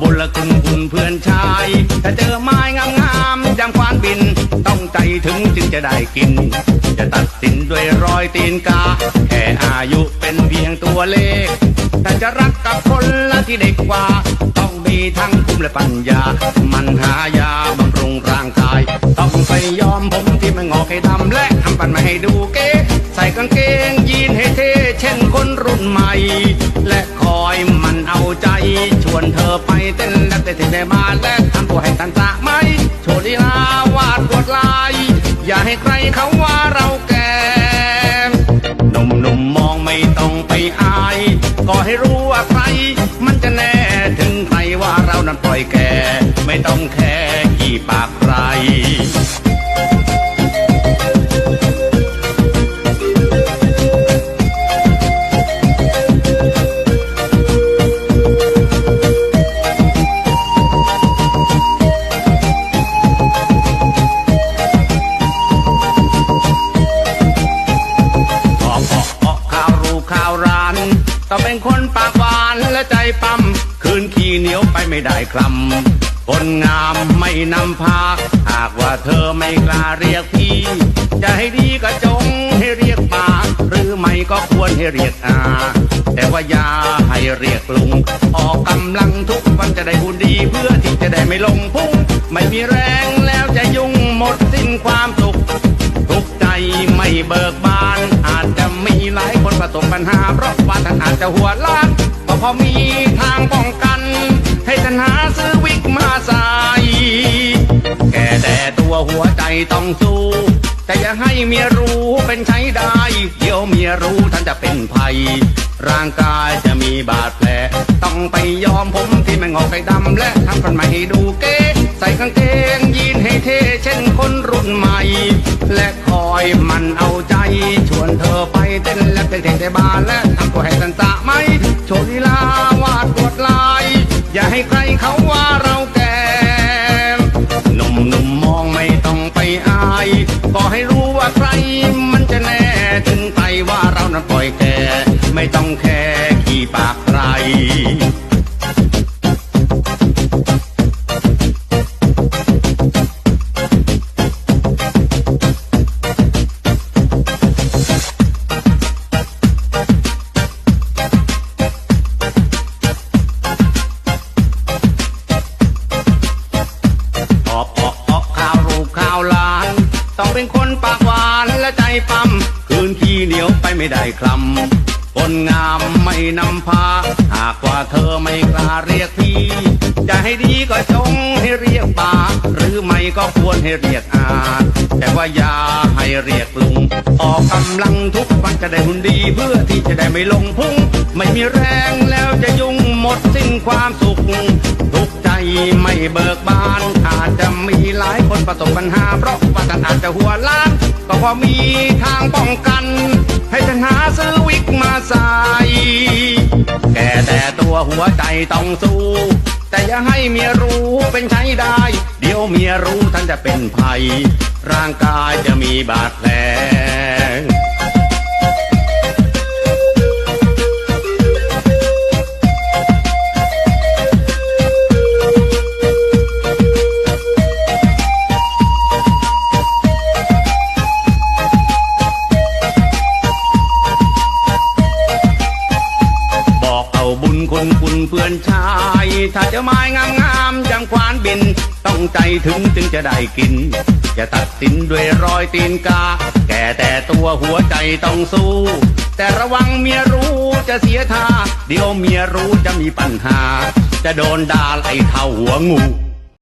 บุญคุณคุณเพื่อนชาย ถ้าเจอไม้งามๆจำควานบิน ต้องใจถึงจึงจะได้กิน จะตัดสินด้วยรอยตีนกา แค่อายุเป็นเพียงตัวเลข ถ้าจะรักกับคนละที่เด็กกว่า ต้องมีทั้งภูมิและปัญญา มันหายาบำรุงร่างกาย ต้องไปยอมผมที่มันงอกให้ดำและทำปันมาให้ดูเก๊ใส่กางเกงยีนให้เท่เช่นคนรุ่นใหม่ และคอยมัน ใจชวนเธอไปเต้นและเต้นที่ในบ้านและทำตัวให้ทันตะไหมโชว์ลีลาวาดกวดลาย อย่าให้ใครเขาว่าเราแก่หนุ่มๆมมองไม่ต้องไปอายก็ให้รู้ว่าใคร มันจะแน่ถึงใครว่าเรานั้นปล่อยแก่ ไม่ต้องแค่กี่ปากใคร เป็นคนปากหวานและใจปั๊มคืนขี้เหนียวไปไม่ได้คลำคนงามไม่นำพา หากว่าเธอไม่กล้าเรียกพี่ จะให้ดีก็จงให้เรียกป้าหรือไม่ก็ควรให้เรียกอา แต่ว่าอย่าให้เรียกลุง ออกกำลังทุกวันจะได้หุ่นดีเพื่อที่จะได้ไม่ลงพุ่งไม่มีแรงแล้วจะยุ่งหมดสิ้นความสุข ทุกใจไม่เบิกบานอาจจะ จะหัวล้านก็พอมีทางป้องกัน ให้ฉันหาซื้อวิกมาใส่แก่แต่ตัวหัวใจต้องสู้ แต่อย่าให้เมียรู้เป็นใช้ รู้ท่านจะเป็นภัย ร่างกายจะมีบาดแผลต้องไปยอมผมที่ไม่งอกไก่ดำและทำฟันใหม่ให้ดูเก๋ใส่กางเกงยีนให้เท่เช่นคนรุ่นใหม่ และคอยมันเอาใจ ชวนเธอไปเต้นและเต้นเต้นแต่บานและทำตัวให้สันตะไหมโชว์ลีลาวาดกวดลาย อย่าให้ใครเขาว่าเราแก่หนุ่มหนุ่มมองไม่ต้องไปอายก็ให้รู้ว่าใครมันจะแน่ถึงใครว่า นั้นปล่อยแกไม่ต้องแค่ขี้ปากใครออกออกออกข่าวรูปข่าวหลานต้องเป็นคนปากหวานและใจปั๊ม ไม่ได้คลำคนงามไม่นำพา หากว่าเธอไม่กล้าเรียกพี่ จะให้ดีก็จงให้เรียกป้าหรือไม่ก็ควรให้เรียกอา แต่ว่าอย่าให้เรียกลุง ออกกำลังทุกวันจะได้หุ่นดีเพื่อที่จะได้ไม่ลงพุง ไม่มีแรงแล้วจะยุ่งหมดสิ้นความสุข ทุกใจไม่เบิกบาน อาจจะมีหลายคนประสบปัญหา เพราะว่าท่านอาจจะหัวล้านก็พอมีทางป้องกัน ให้ท่านหาซื้อวิกมาใส่แก่แต่ตัวหัวใจต้องสู้ แต่อย่าให้เมียรู้เป็นใช้ได้ เดี๋ยวเมียรู้ท่านจะเป็นภัย ร่างกายจะมีบาดแผล ถ้าจะไม้งามงามๆอย่างควานบิน ต้องใจถึงจึงจะได้กิน จะตัดสินด้วยรอยตีนกา แก่แต่ตัวหัวใจต้องสู้ แต่ระวังเมียรู้จะเสียท่า เดี๋ยวเมียรู้จะมีปัญหา จะโดนด่าไล่เท่าหัวงู